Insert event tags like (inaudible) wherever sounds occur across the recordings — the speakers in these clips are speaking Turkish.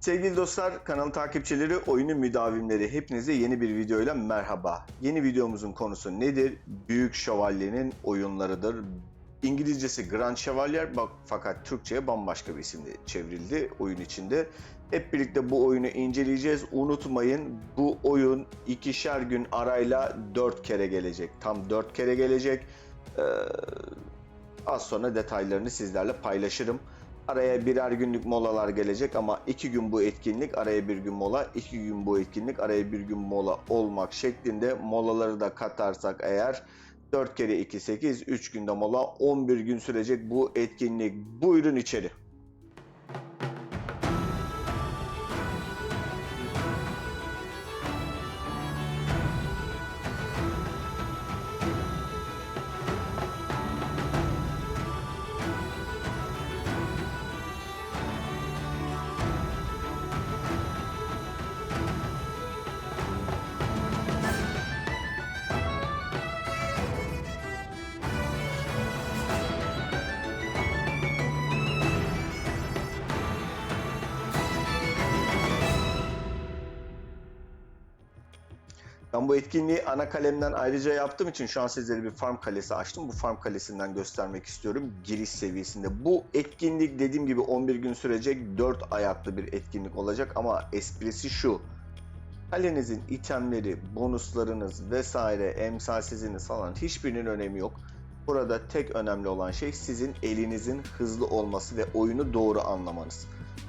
Sevgili dostlar, kanal takipçileri, oyunu müdavimleri hepinize yeni bir videoyla merhaba. Yeni videomuzun konusu nedir? Büyük Şövalye'nin oyunlarıdır. İngilizcesi Grand Chevalier fakat Türkçe'ye bambaşka bir isimle çevrildi oyun içinde. Hep birlikte bu oyunu inceleyeceğiz. Unutmayın bu oyun ikişer gün arayla 4 kere gelecek. Tam 4 kere gelecek. Ee, az sonra detaylarını sizlerle paylaşırım. Araya birer günlük molalar gelecek ama iki gün bu etkinlik, araya bir gün mola, iki gün bu etkinlik, araya bir gün mola olmak şeklinde molaları da katarsak eğer 4 kere 2 8, 3 günde mola, 11 gün sürecek bu etkinlik. Buyurun içeri. Ben bu etkinliği ana kalemden ayrıca yaptığım için şu an sizlere bir farm kalesi açtım. Bu farm kalesinden göstermek istiyorum giriş seviyesinde. Bu etkinlik dediğim gibi 11 gün sürecek 4 ayaklı bir etkinlik olacak ama esprisi şu. Kalenizin itemleri, bonuslarınız vesaire, emsalsiziniz falan hiçbirinin önemi yok. Burada tek önemli olan şey sizin elinizin hızlı olması ve oyunu doğru anlamanız.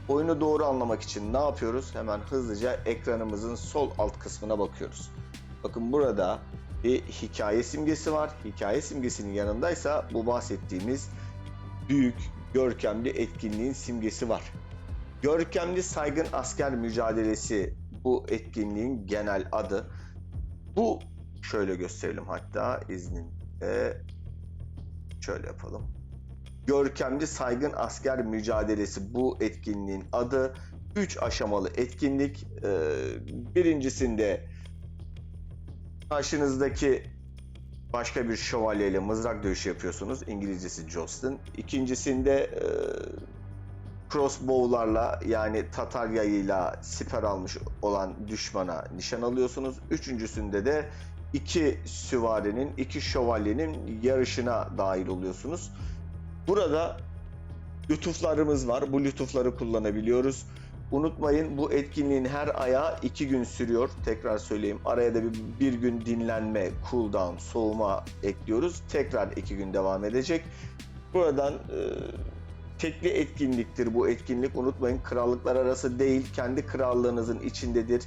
Oyunu doğru anlamak için ne yapıyoruz? Hemen hızlıca ekranımızın sol alt kısmına bakıyoruz. Bakın burada bir hikaye simgesi var. Hikaye simgesinin yanındaysa bu bahsettiğimiz büyük, görkemli etkinliğin simgesi var. Görkemli Saygın Asker Mücadelesi bu etkinliğin genel adı. Bu şöyle gösterelim hatta izninle şöyle yapalım. Görkemli Saygın Asker Mücadelesi bu etkinliğin adı. 3 aşamalı etkinlik. Ee, birincisinde karşınızdaki başka bir şövalyeyle mızrak dövüşü yapıyorsunuz. İngilizcesi Jostin. İkincisinde e, crossbow'larla yani Tatar yayıyla siper almış olan düşmana nişan alıyorsunuz. Üçüncüsünde de iki süvarinin, iki şövalyenin yarışına dahil oluyorsunuz. Burada lütuflarımız var. Bu lütufları kullanabiliyoruz. Unutmayın bu etkinliğin her ayağı iki gün sürüyor. Tekrar söyleyeyim. Araya da bir, bir gün dinlenme, cooldown, soğuma ekliyoruz. Tekrar iki gün devam edecek. Buradan e, tekli etkinliktir bu etkinlik. Unutmayın krallıklar arası değil. Kendi krallığınızın içindedir.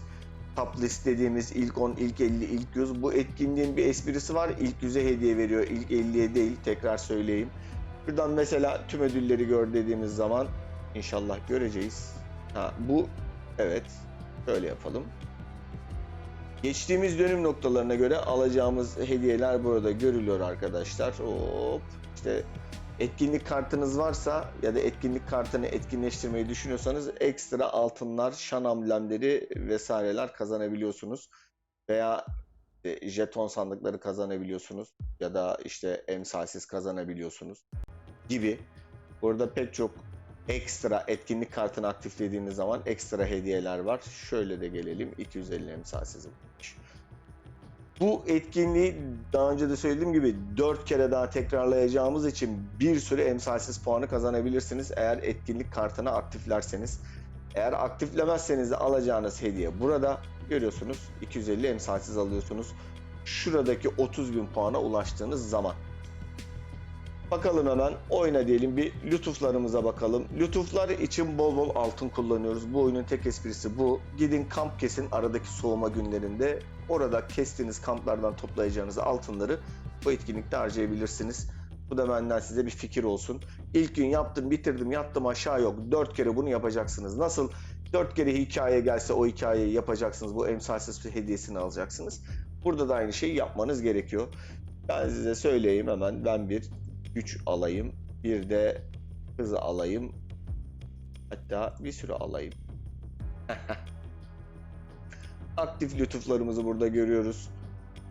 Top list dediğimiz ilk 10, ilk 50, ilk 100. Bu etkinliğin bir esprisi var. İlk 100'e hediye veriyor. İlk 50'ye değil. Tekrar söyleyeyim. Buradan mesela tüm ödülleri gör dediğimiz zaman inşallah göreceğiz. Ha, bu evet şöyle yapalım. Geçtiğimiz dönüm noktalarına göre alacağımız hediyeler burada görülüyor arkadaşlar. Hop işte etkinlik kartınız varsa ya da etkinlik kartını etkinleştirmeyi düşünüyorsanız ekstra altınlar, şan amblemleri vesaireler kazanabiliyorsunuz. Veya işte jeton sandıkları kazanabiliyorsunuz ya da işte emsalsiz kazanabiliyorsunuz gibi. Burada pek çok ekstra etkinlik kartını aktiflediğimiz zaman ekstra hediyeler var. Şöyle de gelelim 250 emsalsiz varmış. Bu etkinliği daha önce de söylediğim gibi 4 kere daha tekrarlayacağımız için bir sürü emsalsiz puanı kazanabilirsiniz eğer etkinlik kartını aktiflerseniz. Eğer aktiflemezseniz de alacağınız hediye burada görüyorsunuz 250 emsalsiz alıyorsunuz. Şuradaki 30 bin puana ulaştığınız zaman. Bakalım hemen oyna diyelim bir lütuflarımıza bakalım. Lütuflar için bol bol altın kullanıyoruz. Bu oyunun tek esprisi bu. Gidin kamp kesin aradaki soğuma günlerinde. Orada kestiğiniz kamplardan toplayacağınız altınları bu etkinlikte harcayabilirsiniz. Bu da benden size bir fikir olsun. İlk gün yaptım bitirdim yattım aşağı yok. Dört kere bunu yapacaksınız. Nasıl dört kere hikaye gelse o hikayeyi yapacaksınız. Bu emsalsiz hediyesini alacaksınız. Burada da aynı şeyi yapmanız gerekiyor. Ben size söyleyeyim hemen. Ben bir güç alayım. Bir de hızı alayım. Hatta bir sürü alayım. (laughs) Aktif lütuflarımızı burada görüyoruz.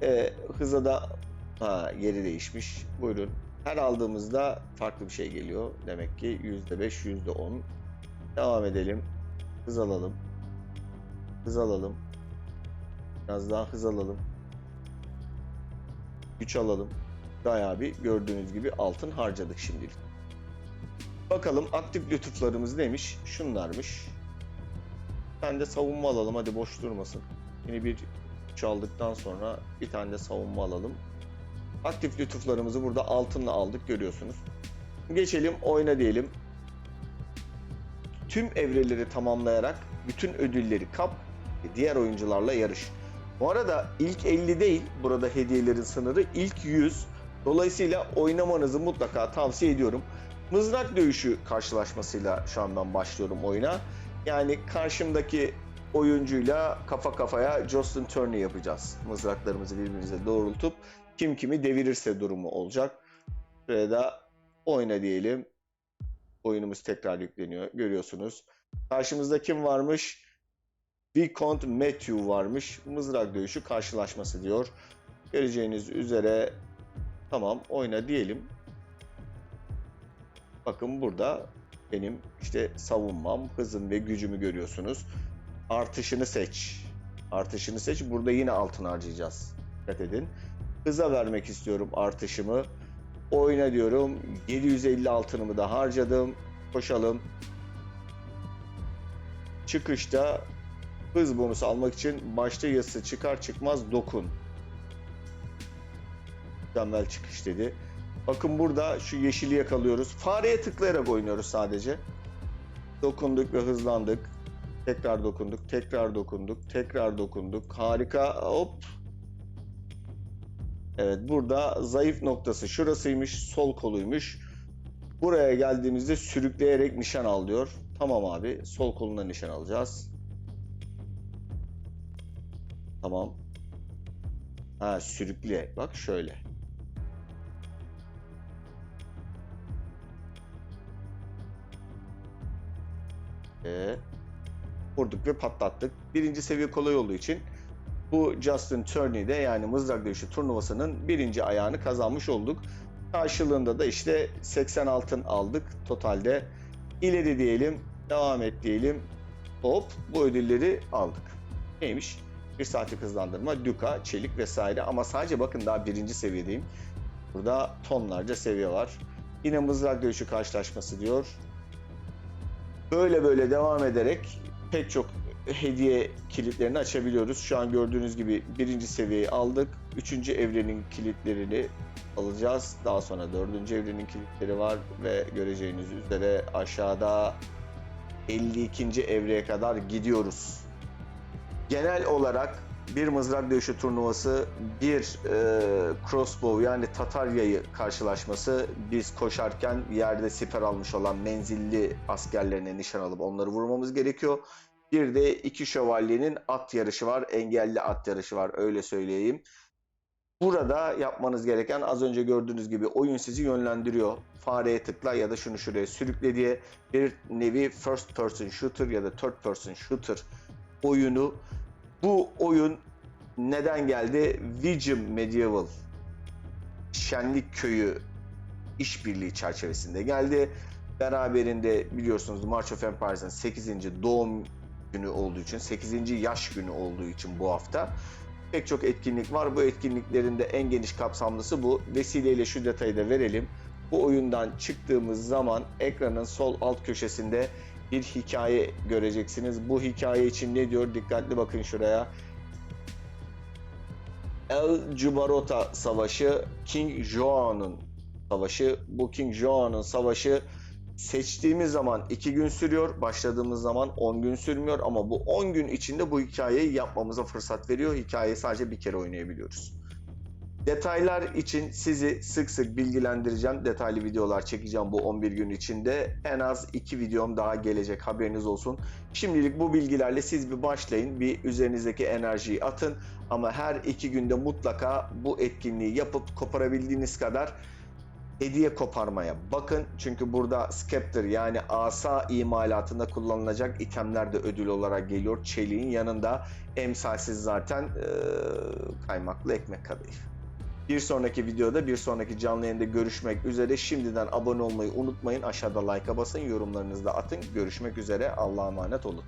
Ee, hıza da ha, yeri değişmiş. Buyurun. Her aldığımızda farklı bir şey geliyor. Demek ki %5, %10. Devam edelim. Hız alalım. Hız alalım. Biraz daha hız alalım. Güç alalım. Bayağı bir gördüğünüz gibi altın harcadık şimdilik. Bakalım aktif lütuflarımız neymiş? Şunlarmış. Ben de savunma alalım hadi boş durmasın. Yine bir çaldıktan sonra bir tane de savunma alalım. Aktif lütuflarımızı burada altınla aldık görüyorsunuz. Geçelim oyna diyelim. Tüm evreleri tamamlayarak bütün ödülleri kap ve diğer oyuncularla yarış. Bu arada ilk 50 değil burada hediyelerin sınırı ilk 100. Dolayısıyla oynamanızı mutlaka tavsiye ediyorum. Mızrak dövüşü karşılaşmasıyla şu an ben başlıyorum oyuna. Yani karşımdaki oyuncuyla kafa kafaya Justin Turney yapacağız. Mızraklarımızı birbirimize doğrultup kim kimi devirirse durumu olacak. Buraya da oyna diyelim. Oyunumuz tekrar yükleniyor. Görüyorsunuz. Karşımızda kim varmış? Vicomte Matthew varmış. Mızrak dövüşü karşılaşması diyor. Göreceğiniz üzere tamam oyna diyelim. Bakın burada benim işte savunmam, hızım ve gücümü görüyorsunuz. Artışını seç. Artışını seç. Burada yine altın harcayacağız. Dikkat edin. Hıza vermek istiyorum artışımı. Oyna diyorum. 750 altınımı da harcadım. Koşalım. Çıkışta hız bonusu almak için başta yazısı çıkar çıkmaz dokun. Mükemmel çıkış dedi. Bakın burada şu yeşili yakalıyoruz. Fareye tıklayarak oynuyoruz sadece. Dokunduk ve hızlandık. Tekrar dokunduk, tekrar dokunduk, tekrar dokunduk. Harika. Hop. Evet burada zayıf noktası şurasıymış, sol koluymuş. Buraya geldiğimizde sürükleyerek nişan al diyor. Tamam abi, sol koluna nişan alacağız. Tamam. Ha sürükle. Bak şöyle. Ee, vurduk ve patlattık. Birinci seviye kolay olduğu için bu Justin Turney'de yani mızrak dövüşü turnuvasının birinci ayağını kazanmış olduk. Karşılığında da işte 80 altın aldık totalde. İleri diyelim, devam et diyelim. Hop bu ödülleri aldık. Neymiş? Bir saatlik hızlandırma, düka, çelik vesaire ama sadece bakın daha birinci seviyedeyim. Burada tonlarca seviye var. Yine mızrak dövüşü karşılaşması diyor. Böyle böyle devam ederek pek çok hediye kilitlerini açabiliyoruz. Şu an gördüğünüz gibi birinci seviyeyi aldık. Üçüncü evrenin kilitlerini alacağız. Daha sonra dördüncü evrenin kilitleri var ve göreceğiniz üzere aşağıda 52. evreye kadar gidiyoruz. Genel olarak bir mızrak dövüşü turnuvası, bir e, crossbow yani Tatar yayı karşılaşması biz koşarken yerde siper almış olan menzilli askerlerine nişan alıp onları vurmamız gerekiyor. Bir de iki şövalyenin at yarışı var, engelli at yarışı var öyle söyleyeyim. Burada yapmanız gereken az önce gördüğünüz gibi oyun sizi yönlendiriyor. Fareye tıkla ya da şunu şuraya sürükle diye bir nevi first person shooter ya da third person shooter oyunu. Bu oyun neden geldi? Vision Medieval Şenlik Köyü işbirliği çerçevesinde geldi. Beraberinde biliyorsunuz March of Empires'ın 8. doğum günü olduğu için, 8. yaş günü olduğu için bu hafta pek çok etkinlik var. Bu etkinliklerin de en geniş kapsamlısı bu. Vesileyle şu detayı da verelim. Bu oyundan çıktığımız zaman ekranın sol alt köşesinde bir hikaye göreceksiniz. Bu hikaye için ne diyor? Dikkatli bakın şuraya. El Jubarota Savaşı, King Joan'ın savaşı. Bu King Joan'ın savaşı seçtiğimiz zaman 2 gün sürüyor, başladığımız zaman 10 gün sürmüyor ama bu 10 gün içinde bu hikayeyi yapmamıza fırsat veriyor. Hikayeyi sadece bir kere oynayabiliyoruz. Detaylar için sizi sık sık bilgilendireceğim. Detaylı videolar çekeceğim bu 11 gün içinde. En az 2 videom daha gelecek haberiniz olsun. Şimdilik bu bilgilerle siz bir başlayın. Bir üzerinizdeki enerjiyi atın. Ama her 2 günde mutlaka bu etkinliği yapıp koparabildiğiniz kadar hediye koparmaya bakın. Çünkü burada Scepter yani asa imalatında kullanılacak itemler de ödül olarak geliyor. Çeliğin yanında emsalsiz zaten ee, kaymaklı ekmek kadayıf. Bir sonraki videoda bir sonraki canlı yayında görüşmek üzere. Şimdiden abone olmayı unutmayın. Aşağıda like'a basın, yorumlarınızı da atın. Görüşmek üzere. Allah'a emanet olun.